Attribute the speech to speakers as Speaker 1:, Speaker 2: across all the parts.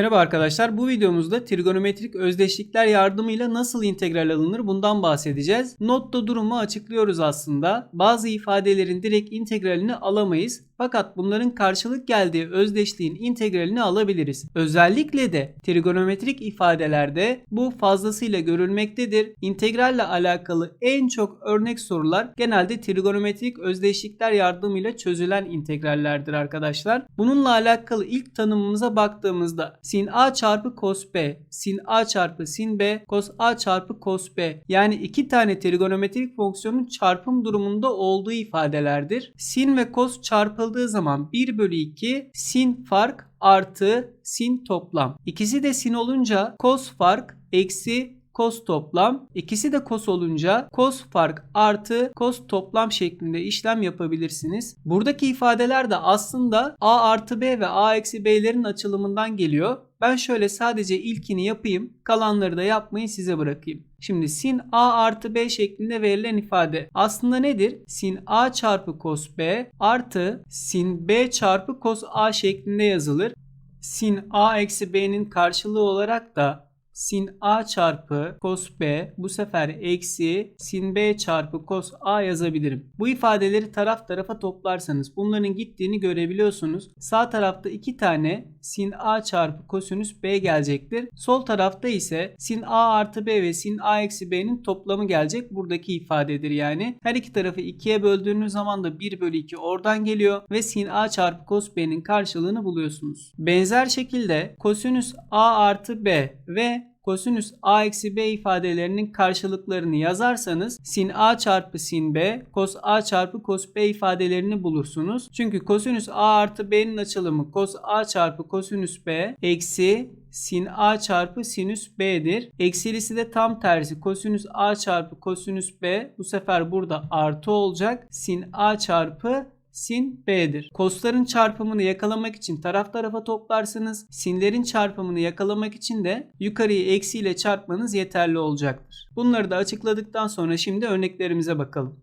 Speaker 1: Merhaba arkadaşlar. Bu videomuzda trigonometrik özdeşlikler yardımıyla nasıl integral alınır bundan bahsedeceğiz. Notta durumu açıklıyoruz aslında. Bazı ifadelerin direkt integralini alamayız. Fakat bunların karşılık geldiği özdeşliğin integralini alabiliriz. Özellikle de trigonometrik ifadelerde bu fazlasıyla görülmektedir. İntegralle alakalı en çok örnek sorular genelde trigonometrik özdeşlikler yardımıyla çözülen integrallerdir arkadaşlar. Bununla alakalı ilk tanımımıza baktığımızda sin a çarpı cos b, sin a çarpı sin b, cos a çarpı cos b yani iki tane trigonometrik fonksiyonun çarpım durumunda olduğu ifadelerdir. Sin ve cos çarpıldığı zaman 1 bölü 2 sin fark artı sin toplam. İkisi de sin olunca cos fark eksi cos toplam. İkisi de cos olunca cos fark artı cos toplam şeklinde işlem yapabilirsiniz. Buradaki ifadeler de aslında a artı b ve a eksi b'lerin açılımından geliyor. Ben şöyle sadece ilkini yapayım. Kalanları da yapmayı size bırakayım. Şimdi sin a artı b şeklinde verilen ifade aslında nedir? Sin a çarpı cos b artı sin b çarpı cos a şeklinde yazılır. Sin a eksi b'nin karşılığı olarak da sin a çarpı cos b bu sefer eksi sin b çarpı cos a yazabilirim. Bu ifadeleri taraf tarafa toplarsanız bunların gittiğini görebiliyorsunuz. Sağ tarafta iki tane sin a çarpı kosinüs b gelecektir. Sol tarafta ise sin a artı b ve sin a eksi b'nin toplamı gelecek. Buradaki ifadedir yani. Her iki tarafı ikiye böldüğünüz zaman da 1 bölü 2 oradan geliyor ve sin a çarpı cos b'nin karşılığını buluyorsunuz. Benzer şekilde kosinüs a artı b ve kosinüs a eksi b ifadelerinin karşılıklarını yazarsanız sin a çarpı sin b cos a çarpı cos b ifadelerini bulursunuz. Çünkü kosinüs a artı b'nin açılımı cos a çarpı kosinüs b eksi sin a çarpı sinüs b'dir. Eksilisi de tam tersi kosinüs a çarpı kosinüs b bu sefer burada artı olacak. Sin a çarpı sin b'dir. Kosların çarpımını yakalamak için taraf tarafa toplarsınız. Sinlerin çarpımını yakalamak için de yukarıyı eksiyle çarpmanız yeterli olacaktır. Bunları da açıkladıktan sonra şimdi örneklerimize bakalım.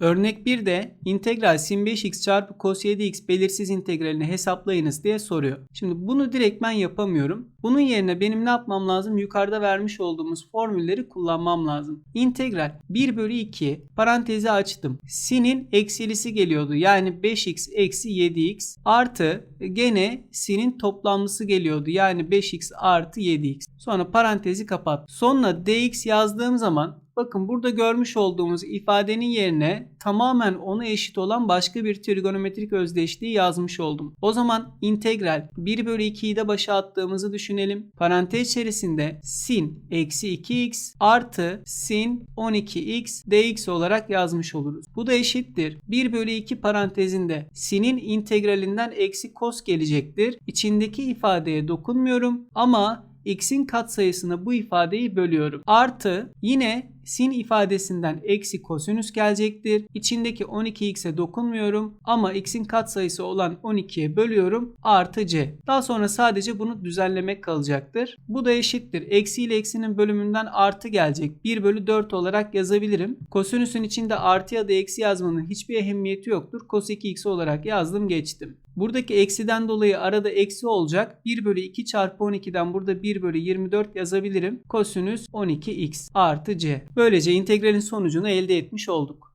Speaker 1: Örnek 1'de integral sin 5x çarpı cos 7x belirsiz integralini hesaplayınız diye soruyor. Şimdi bunu direkt ben yapamıyorum. Bunun yerine benim ne yapmam lazım? Yukarıda vermiş olduğumuz formülleri kullanmam lazım. İntegral 1 bölü 2 parantezi açtım. Sin'in eksilisi geliyordu. Yani 5x eksi 7x artı gene sin'in toplamlısı geliyordu. Yani 5x artı 7x. Sonra parantezi kapat. Sonra dx yazdığım zaman Bakın burada görmüş olduğumuz ifadenin yerine tamamen ona eşit olan başka bir trigonometrik özdeşliği yazmış oldum. O zaman integral 1 bölü 2'yi de başa attığımızı düşünelim. Parantez içerisinde sin eksi 2x artı sin 12x dx olarak yazmış oluruz. Bu da eşittir. 1 bölü 2 parantezinde sin'in integralinden eksi cos gelecektir. İçindeki ifadeye dokunmuyorum ama x'in katsayısına bu ifadeyi bölüyorum. Artı yine sin ifadesinden eksi kosinüs gelecektir. İçindeki 12x'e dokunmuyorum ama x'in katsayısı olan 12'ye bölüyorum artı c. Daha sonra sadece bunu düzenlemek kalacaktır. Bu da eşittir. Eksi ile eksinin bölümünden artı gelecek. 1 bölü 4 olarak yazabilirim. Kosinüsün içinde artı ya da eksi yazmanın hiçbir ehemmiyeti yoktur. Cos 2x olarak yazdım geçtim. Buradaki eksiden dolayı arada eksi olacak. 1 bölü 2 çarpı 12'den burada 1 bölü 24 yazabilirim. Kosinüs 12x artı c. Böylece integralin sonucunu elde etmiş olduk.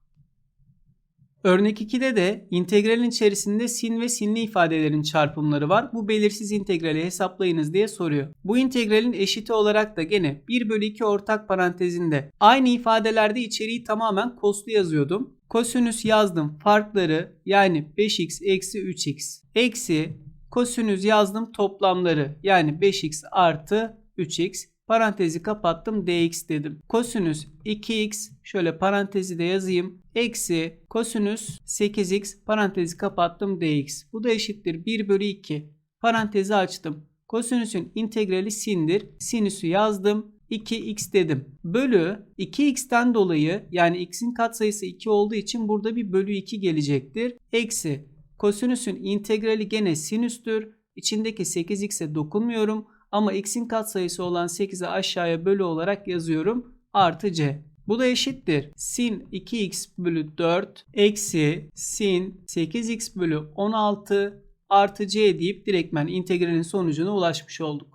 Speaker 1: Örnek 2'de de integralin içerisinde sin ve sinli ifadelerin çarpımları var. Bu belirsiz integrali hesaplayınız diye soruyor. Bu integralin eşiti olarak da gene 1 bölü 2 ortak parantezinde aynı ifadelerde içeriği tamamen koslu yazıyordum. Kosinüs yazdım farkları yani 5x eksi 3x eksi kosinüs yazdım toplamları yani 5x artı 3x Parantezi kapattım dx dedim. Kosinüs 2x şöyle parantezi de yazayım. Eksi kosinüs 8x parantezi kapattım dx. Bu da eşittir 1 bölü 2. Parantezi açtım. Kosinüsün integrali sindir. Sinüsü yazdım. 2x dedim. Bölü 2x'ten dolayı yani x'in katsayısı 2 olduğu için burada bir bölü 2 gelecektir. Eksi kosinüsün integrali gene sinüstür. İçindeki 8x'e dokunmuyorum. Ama x'in katsayısı olan 8'i aşağıya bölü olarak yazıyorum. Artı c. Bu da eşittir. Sin 2x bölü 4 eksi sin 8x bölü 16 artı c deyip direktmen integralin sonucuna ulaşmış olduk.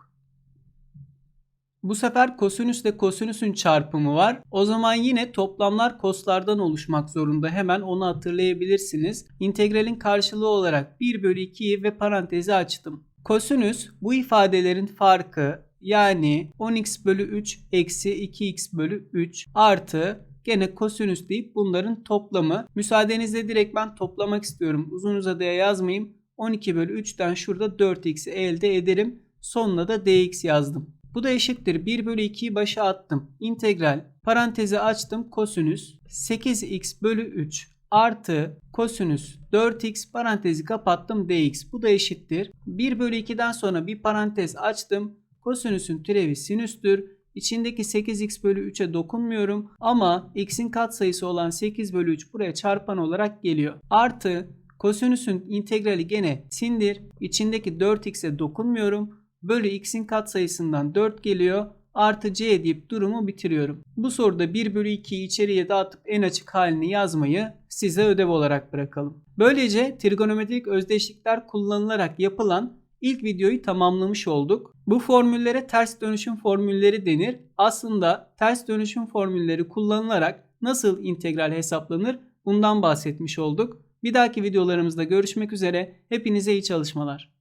Speaker 1: Bu sefer kosinüsle kosinüsün çarpımı var. O zaman yine toplamlar koslardan oluşmak zorunda. Hemen onu hatırlayabilirsiniz. İntegralin karşılığı olarak 1 bölü 2'yi ve parantezi açtım. Kosinüs bu ifadelerin farkı yani 10x bölü 3 eksi 2x bölü 3 artı gene kosinüs deyip bunların toplamı. Müsaadenizle direkt ben toplamak istiyorum. Uzun uzadıya yazmayayım. 12 bölü 3'ten şurada 4x'i elde ederim. Sonuna da dx yazdım. Bu da eşittir 1 bölü 2'yi başa attım. İntegral parantezi açtım kosinüs 8x bölü 3 artı kosinüs 4x parantezi kapattım dx. Bu da eşittir. 1 bölü 2'den sonra bir parantez açtım. Kosinüsün türevi sinüstür. İçindeki 8x bölü 3'e dokunmuyorum ama x'in katsayısı olan 8 bölü 3 buraya çarpan olarak geliyor. Artı kosinüsün integrali gene sindir. İçindeki 4x'e dokunmuyorum. Bölü x'in katsayısından 4 geliyor. Artı c deyip durumu bitiriyorum. Bu soruda 1 bölü 2'yi içeriye dağıtıp en açık halini yazmayı size ödev olarak bırakalım. Böylece trigonometrik özdeşlikler kullanılarak yapılan ilk videoyu tamamlamış olduk. Bu formüllere ters dönüşüm formülleri denir. Aslında ters dönüşüm formülleri kullanılarak nasıl integral hesaplanır bundan bahsetmiş olduk. Bir dahaki videolarımızda görüşmek üzere. Hepinize iyi çalışmalar.